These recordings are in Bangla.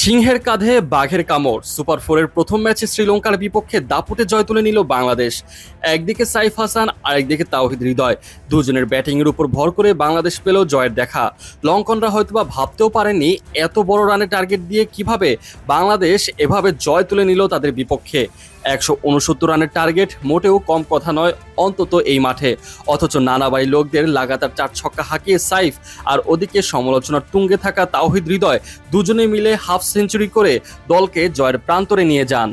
সিংহের কাঁধে বাঘের কামড়। সুপার ফোরের প্রথম ম্যাচে শ্রীলঙ্কার বিপক্ষে দাপুটে জয় তুলে নিল বাংলাদেশ। একদিকে সাইফ হাসান, আরেকদিকে তাওহিদ হৃদয়। দুজনের ব্যাটিংয়ের উপর ভর করে বাংলাদেশ পেল জয়ের দেখা। লঙ্কনরা হয়তোবা ভাবতেও পারেননি এত বড় রানের টার্গেট দিয়ে কীভাবে বাংলাদেশ এভাবে জয় তুলে নিল তাদের বিপক্ষে। একশো উনসত্তর রানের টার্গেট মোটেও কম কথা নয় অন্তত এই মাঠে। অথচ নানাবাড়ি লোকদের লাগাতার চার ছক্কা হাঁকিয়ে সাইফ আর ওদিকে সমালোচনার তুঙ্গে থাকা তাওহিদ হৃদয় দুজনে মিলে হাফ সেঞ্চুরি করে দলকে জয়ের প্রান্তরে নিয়ে যান।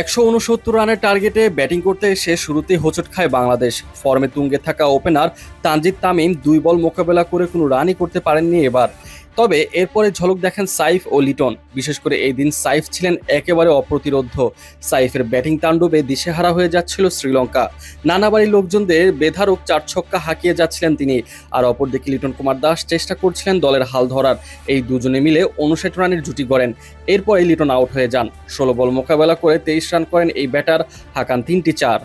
একশো উনসত্তর রানের টার্গেটে ব্যাটিং করতে এসে শুরুতেই হোঁচট খায় বাংলাদেশ। ফর্মে তুঙ্গে থাকা ওপেনার তানজিদ তামিম দুই বল মোকাবেলা করে কোনো রানই করতে পারেননি এবার। তবে এরপরে ঝলক দেখেন সাইফ ও লিটন। বিশেষ করে এই দিন সাইফ ছিলেন একেবারে অপ্রতিরোধ্য। সাইফের ব্যাটিং তাণ্ডবে দিশেহারা হয়ে যাচ্ছিল শ্রীলঙ্কা। নানাবাড়ি লোকজনদের বেধারক চার ছক্কা হাঁকিয়ে যাচ্ছিলেন তিনি। আর অপরদিকে লিটন কুমার দাস চেষ্টা করছিলেন দলের হাল ধরার। এই দুজনে মিলে উনষাট রানের জুটি গড়েন। এরপরে লিটন আউট হয়ে যান। ষোলো বল মোকাবেলা করে তেইশ রান করেন এই ব্যাটার হাঁকান তিনটি চার।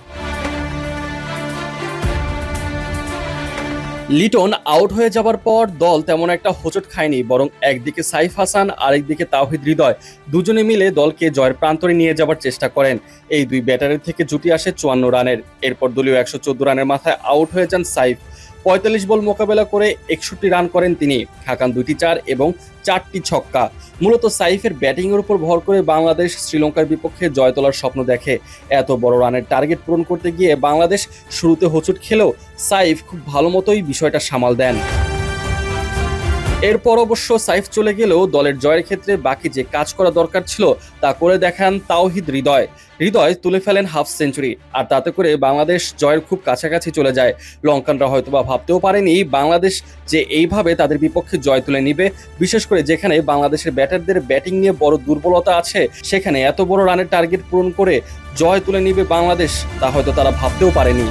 লিটন আউট হয়ে যাবার পর দল তেমন একটা হোচট খায়নি, বরং একদিকে সাইফ হাসান, আরেকদিকে তাওহিদ হৃদয়। দুজনে মিলে দলকে জয়ের প্রান্তরে নিয়ে যাবার চেষ্টা করেন। এই দুই ব্যাটারের থেকে জুটি আসে চুয়ান্ন রানের। এরপর দলীয় একশো চোদ্দ রানের মাথায় আউট হয়ে যান সাইফ। পঁয়তাল্লিশ বল মোকাবেলা করে একষট্টি রান করেন তিনি। হাকান দুটি চার এবং চারটি ছক্কা। মূলত সাইফের ব্যাটিংয়ের উপর ভর করে বাংলাদেশ শ্রীলঙ্কার বিপক্ষে জয় তোলার স্বপ্ন দেখে। এত বড় রানের টার্গেট পূরণ করতে গিয়ে বাংলাদেশ শুরুতে হোঁচট খেলেও সাইফ খুব ভালো মতোই বিষয়টা সামাল দেন। এরপর অবশ্য সাইফ চলে গেলেও দলের জয়ের ক্ষেত্রে বাকি যে কাজ করা দরকার ছিল তা করে দেখান তাওহিদ হৃদয়। হৃদয় তুলে ফেলেন হাফ সেঞ্চুরি, আর তাতে করে বাংলাদেশ জয়ের খুব কাছাকাছি চলে যায়। লঙ্কানরা হয়তোবা ভাবতেও পারেনি বাংলাদেশ যে এইভাবে তাদের বিপক্ষে জয় তুলে নিবে, বিশেষ করে যেখানে বাংলাদেশের ব্যাটারদের ব্যাটিং নিয়ে বড় দুর্বলতা আছে, সেখানে এত বড় রানের টার্গেট পূরণ করে জয় তুলে নিবে বাংলাদেশ, তা হয়তো তারা ভাবতেও পারেনি।